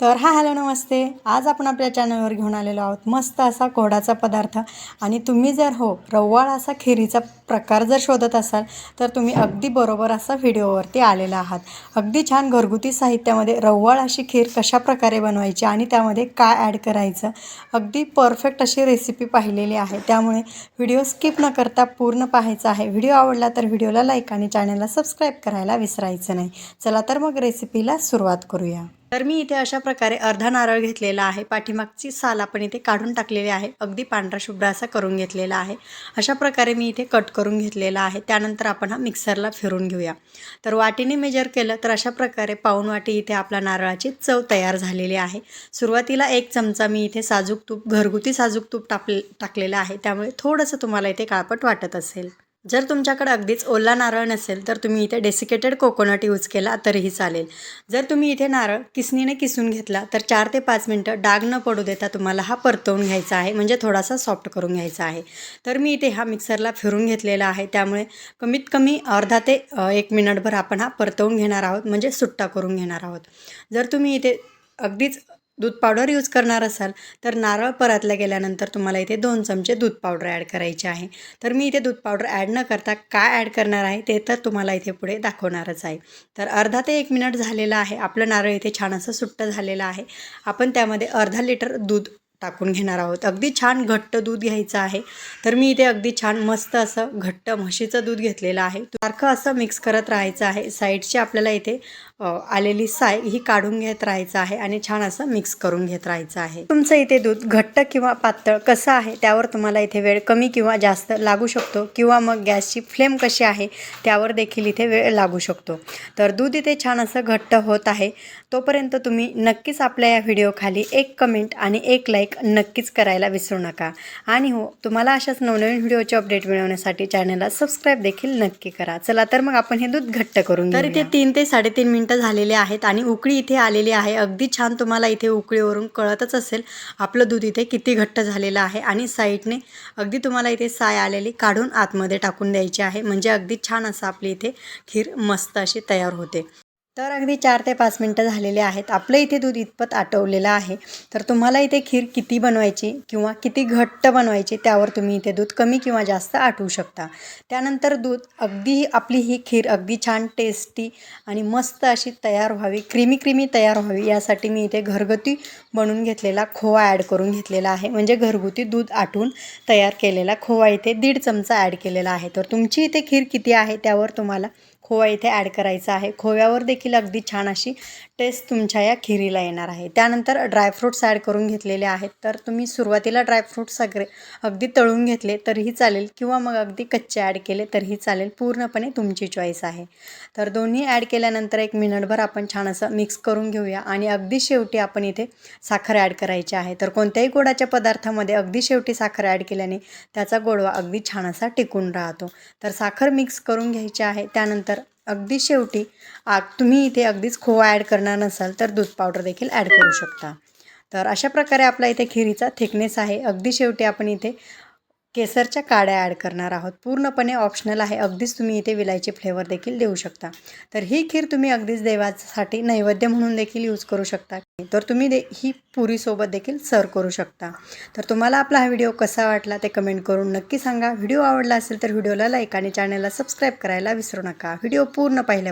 तर हा हॅलो नमस्ते. आज आपण आपल्या चॅनलवर घेऊन आलेलो आहोत. मस्त असा गोडाचा पदार्थ. आणि तुम्ही जर हो रव्वाळ असा खिरीचा प्रकार जर शोधत असाल तर तुम्ही अगदी बरोबर असा व्हिडिओवरती आलेला आहात. अगदी छान घरगुती साहित्यामध्ये रव्वाळ अशी खीर कशा प्रकारे बनवायची आणि त्यामध्ये काय ॲड करायचं अगदी परफेक्ट अशी रेसिपी पाहिलेली आहे. त्यामुळे व्हिडिओ स्किप न करता पूर्ण पाहायचा आहे. व्हिडिओ आवडला तर व्हिडिओला लाईक आणि चॅनलला सबस्क्राईब करायला विसरायचं नाही. चला तर मग रेसिपीला सुरुवात करूया. तर मी इथे अशा प्रकारे अर्धा नारळ घेतलेला आहे. पाठीमागची साल आपण इथे काढून टाकलेली आहे. अगदी पांढरा शुभ्र असा करून घेतलेला आहे. अशा प्रकारे मी इथे कट करून घेतलेला आहे. त्यानंतर आपण हा मिक्सरला फिरून घेऊया. तर वाटीने मेजर केलं तर अशा प्रकारे पाऊण वाटी इथे आपला नारळाची चव तयार झालेली आहे. सुरुवातीला एक चमचा मी इथे साजूक तूप घरगुती साजूक तूप टाकले टाकलेलं आहे. त्यामुळे थोडंसं तुम्हाला इथे काळपट वाटत असेल. जर तुमच्याकडे अगदीच ओला नारळ नसेल तर तुम्ही इथे डेसिकेटेड कोकोनट यूज केला तरीही चालेल. जर तुम्ही इथे नारळ किसनीने किसून घेतला तर चार ते पाच मिनटं डाग न पडू देता तुम्हाला हा परतवून घ्यायचा आहे म्हणजे थोडासा सॉफ्ट करून घ्यायचा आहे. तर मी इथे हा मिक्सरला फिरून घेतलेला आहे त्यामुळे कमीत कमी अर्धा ते एक मिनटभर आपण हा परतवून घेणार आहोत म्हणजे सुट्टा करून घेणार आहोत. जर तुम्ही इथे अगदीच दूध पावडर यूज करणार असाल तर नारळ परतल्या गेल्यानंतर तुम्हाला इथे दोन चमचे दूध पावडर ॲड करायचे आहे. तर मी इथे दूध पावडर ॲड न करता काय ॲड करणार आहे ते तर तुम्हाला इथे पुढे दाखवणारच आहे. तर अर्धा ते एक मिनिट झालेलं आहे. आपलं नारळ इथे छान असं सुट्ट झालेलं आहे. आपण त्यामध्ये अर्धा लिटर दूध टाकून घेणार आहोत. अगदी छान घट्ट दूध घ्यायचं आहे. तर मी इथे अगदी छान मस्त असं घट्ट म्हशीचं दूध घेतलेलं आहे. सारखं असं मिक्स करत राहायचं आहे. साईडची आपल्याला इथे आलेली साय ही काढून घेत राहायचं आहे आणि छान असं मिक्स करून घेत राहायचं आहे. तुमचं इथे दूध घट्ट किंवा पातळ कसं आहे त्यावर तुम्हाला इथे वेळ कमी किंवा जास्त लागू शकतो किंवा मग गॅसची फ्लेम कशी आहे त्यावर देखील इथे वेळ लागू शकतो. तर दूध इथे छान असं घट्ट होत आहे. तोपर्यंत तुम्ही नक्कीच आपल्या या व्हिडिओखाली एक कमेंट आणि एक लाईक नक्कीच करायला विसरू नका. आणि हो तुम्हाला अशाच नवनवीन व्हिडिओचे अपडेट मिळवण्यासाठी चॅनलला सबस्क्राईब देखील नक्की करा. चला तर मग आपण हे दूध घट्ट करून तर इथे तीन ते साडेतीन मिनटं झालेले आहेत आणि उकळी इथे आलेली आहे. अगदी छान तुम्हाला इथे उकळीवरून कळतच असेल आपलं दूध इथे किती घट्ट झालेलं आहे. आणि साईडने अगदी तुम्हाला इथे साय आलेली काढून आतमध्ये टाकून द्यायची आहे. म्हणजे अगदी छान असं आपली इथे खीर मस्त अशी तयार होते. तर अगदी चार ते पाच मिनटं झालेले आहेत. आपलं इथे दूध इतपत आटवलेलं आहे. तर तुम्हाला इथे खीर किती बनवायची किंवा किती घट्ट बनवायची त्यावर तुम्ही इथे दूध कमी किंवा जास्त आटवू शकता. त्यानंतर दूध अगदी आपली ही खीर अगदी छान टेस्टी आणि मस्त अशी तयार व्हावी क्रीमी क्रीमी तयार व्हावी यासाठी मी इथे घरगुती बनवून घेतलेला खोवा ॲड करून घेतलेला आहे. म्हणजे घरगुती दूध आटून तयार केलेला खोवा इथे दीड चमचा ॲड केलेला आहे. तर तुमची इथे खीर किती आहे त्यावर तुम्हाला खोवा इथे ॲड करायचा आहे. खोव्यावर देखील अगदी छान अशी टेस्ट तुमच्या या खिरीला येणार आहे. त्यानंतर ड्रायफ्रूट्स ॲड करून घेतलेले आहेत. तर तुम्ही सुरुवातीला ड्रायफ्रूट्स सगळे अगदी तळून घेतले तरीही चालेल किंवा मग अगदी कच्चे ॲड केले तरीही चालेल. पूर्णपणे तुमची चॉईस आहे. तर दोन्ही ॲड केल्यानंतर एक मिनिटभर आपण छान असं मिक्स करून घेऊया आणि अगदी शेवटी आपण इथे साखर ॲड करायची आहे. तर कोणत्याही गोडाच्या पदार्थामध्ये अगदी शेवटी साखर ॲड केल्याने त्याचा गोडवा अगदी छान असा टिकून राहतो. तर साखर मिक्स करून घ्यायची आहे. त्यानंतर अगदी शेवटी आ तुम्ही इथे अगदीच खोवा ॲड करणार नसाल तर दूध पावडर देखील ॲड करू शकता. तर अशा प्रकारे आपला इथे खिरीचा थिकनेस आहे. अगदी शेवटी आपण इथे केसरच्या काड्या ॲड करणार आहोत. पूर्णपणे ऑप्शनल आहे. अगदीच तुम्ही इथे विलायची फ्लेवर देखील देऊ शकता. तर ही खीर तुम्ही अगदीच देवासाठी नैवेद्य म्हणून देखील यूज करू शकता. तर तुम्ही दे ही पुरीसोबत देखील सर्व करू शकता. तर तुम्हाला आपला हा व्हिडिओ कसा वाटला ते कमेंट करून नक्की सांगा. व्हिडिओ आवडला असेल तर व्हिडिओला लाईक आणि चॅनलला सबस्क्राईब करायला विसरू नका. व्हिडिओ पूर्ण पाहिल्या